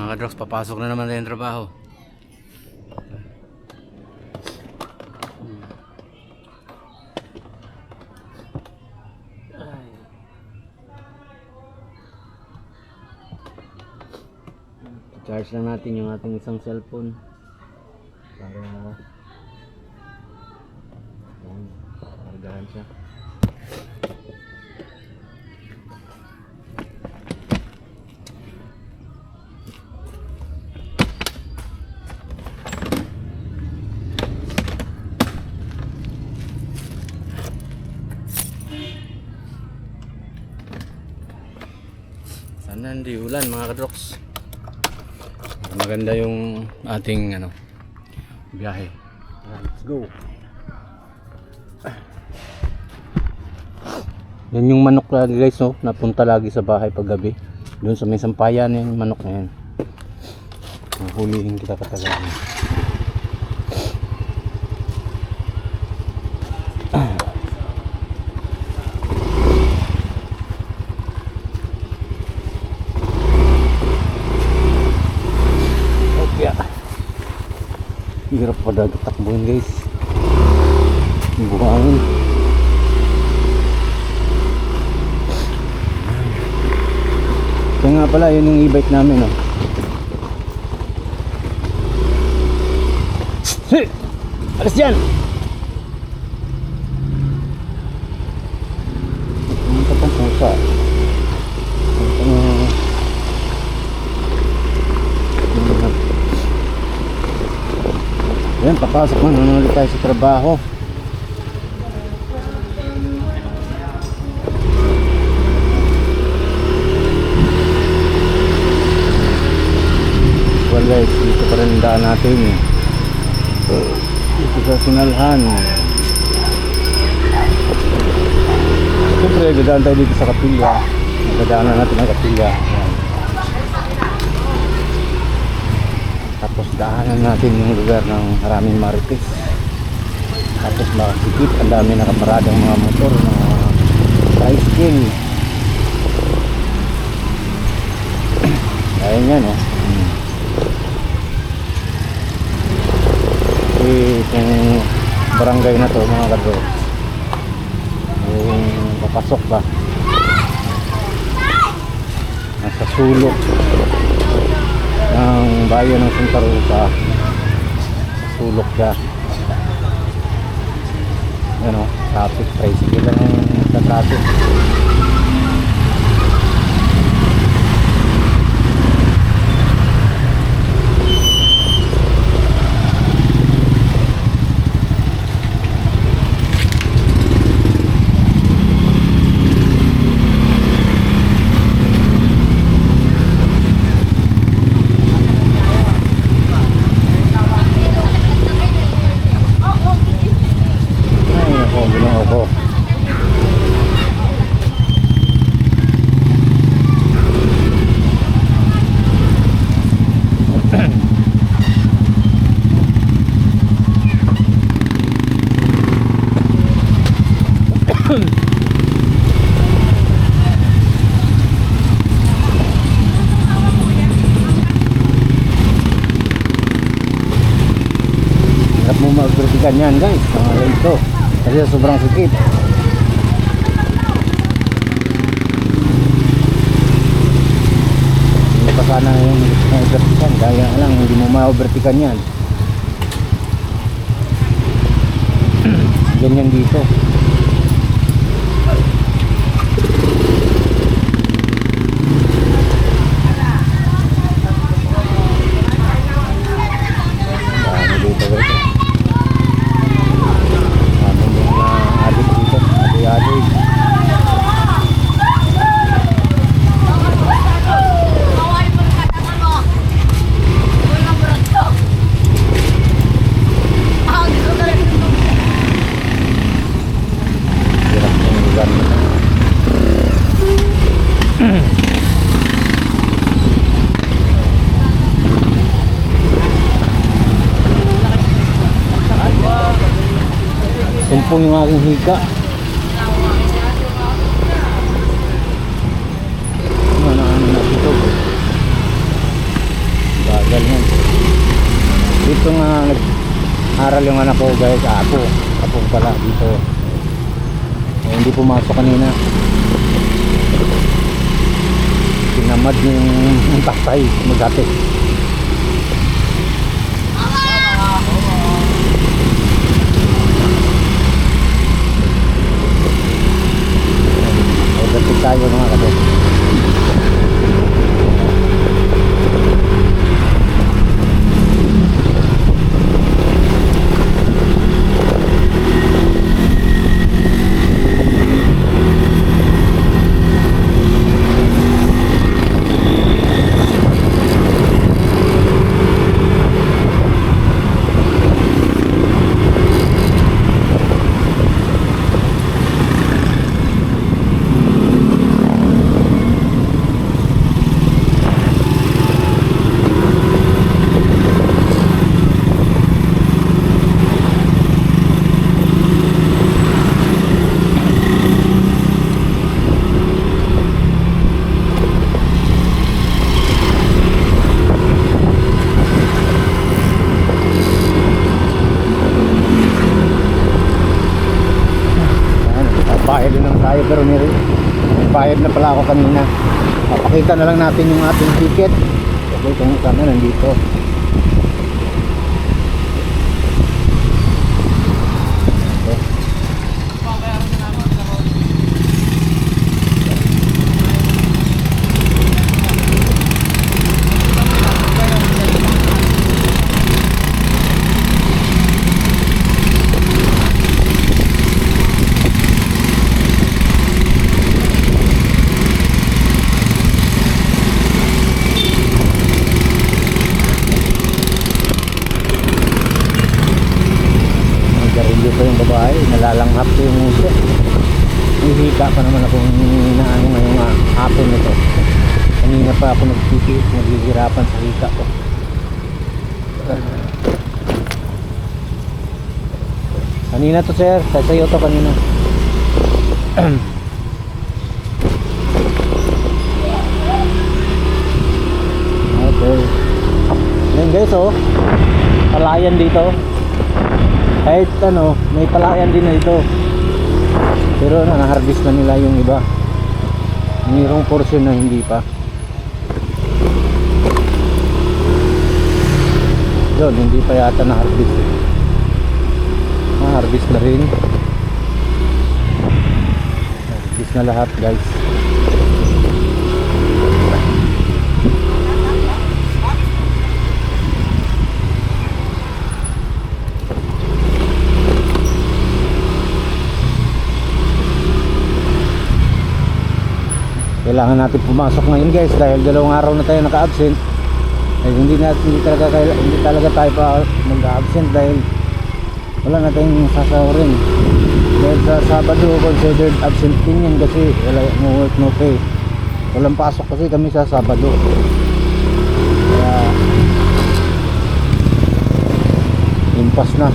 Mga kadroks, papasok na naman tayo ng trabaho. Charge lang natin yung ating isang cellphone. Para Ayan, kargahan siya. Hindi ulan mga kadroks. Maganda yung ating ano biyahe. Let's go. Yan yung manok lagi guys no, napunta lagi sa bahay pag gabi. Doon sa may sampayan yung manok na yan. Hulihin kita katagal. Okay. Hirap pa dagat takbuhin guys. Buhangin. Kaya nga pala, yun yung e-bike namin, oh. Hey! Alas dyan! Pumunta pang pusa. Pumunta na... Yan, papasok na. Nanonood tayo sa trabaho. Well guys, dito pa rin daan natin eh. Dito sa Sinalhan. Siyempre, dadaan tayo dito sa Kapilya. Dadaanan natin ang Kapilya. Yan. Tapos daanan natin yung lugar ng maraming marites. Tapos makikip, ang dami nakaparadang mga motor, mga tricycle. Ayan yan oh. Hmm. Kasi itong barangay na to mga kadro. Yung papasok ba? Nasa sulok ng bayan ng Santa Rosa. Sulok siya. Yan o, traffic, tricycle lang sa traffic. Ay, ako, ginawa ako. Hirap mo magkritikan yan guys, mga ganito. Kasi sobrang sikip. Hindi pa sana yung na-overtikan. Kaya lang, hindi mo ma-overtikan yan. Ganyan dito. Yan po yung aking hika. Manaan na ito. Bagal yan. Dito nga nag-aral yung anak ko guys. Ako. Ako pala dito. Eh, hindi pumasok kanina. Tinamad yung, yung tatay. Magate. Bayad na pala ako kanina. Papakita na lang natin yung ating ticket. Okay, kung sana nandito. Okay. Nagarilyo pa yung babae, nalalanghap ko yung uso. Hihika pa naman akong inaano ngayong ah, hapon nito. Kanina pa ako nagtiti, naghihirapan sa hika ko. Kanina to sir, sa sayo to kanina. okay. Yan guys oh. Palayan dito kahit ano, may palayan din na ito. Pero na, na-harvest na nila yung iba. Mayroong portion na hindi pa. Yun, hindi pa yata na-harvest. Na-harvest na rin. Harvest na lahat guys. Kailangan natin pumasok ngayon guys dahil dalawang araw na tayo naka-absent. Eh, hindi na hindi talaga hindi talaga tayo pa mag-absent dahil wala na tayong sasahurin dahil sa Sabado considered absent din yan kasi wala no work no pay. Walang pasok kasi kami sa Sabado. Kaya impas na